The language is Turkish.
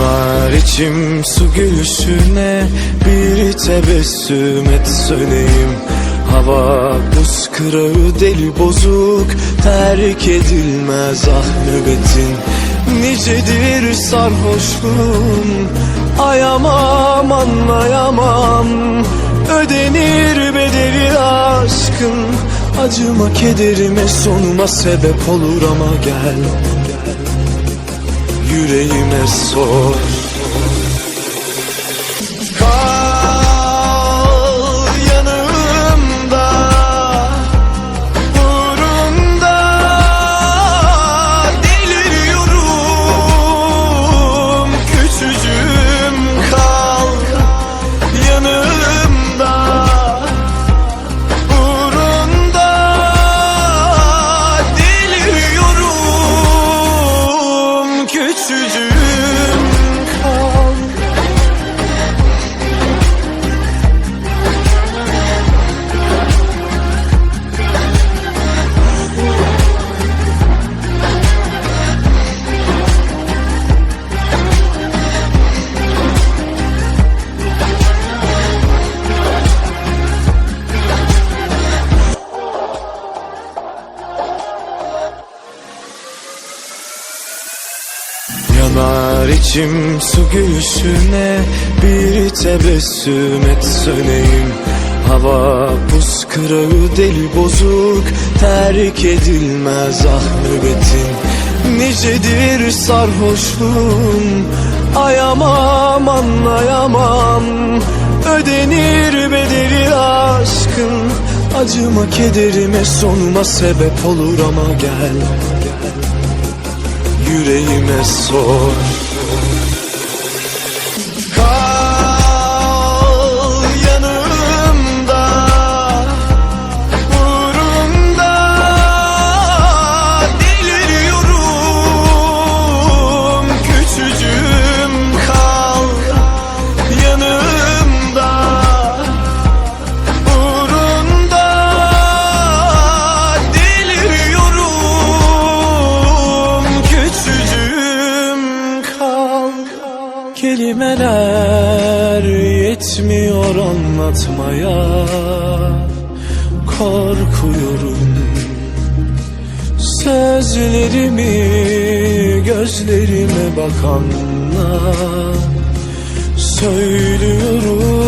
Yanar içim su gülüşüne Bir tebessüm et söneyim Hava buz kırağı deli bozuk Terk edilmez ah nöbetin. Nicedir sarhoşluğum Ayamam anlayamam. Ödenir bedeli aşkın Acıma kederime sonuma sebep olur ama gel yüreğime sor 虚掷 Yanar içim su gülüşüne Bir tebessüm et söneyim. Hava buz kırağı deli bozuk Terk edilmez ah nöbetin Nicedir sarhoşluğum Ayamam anlayamam. Ödenir bedeli aşkın Acıma kederime sonuma sebep olur ama gel yüreğime sor Kelimeler yetmiyor anlatmaya. Korkuyorum. Sözlerimi gözlerime bakanla Söylüyorum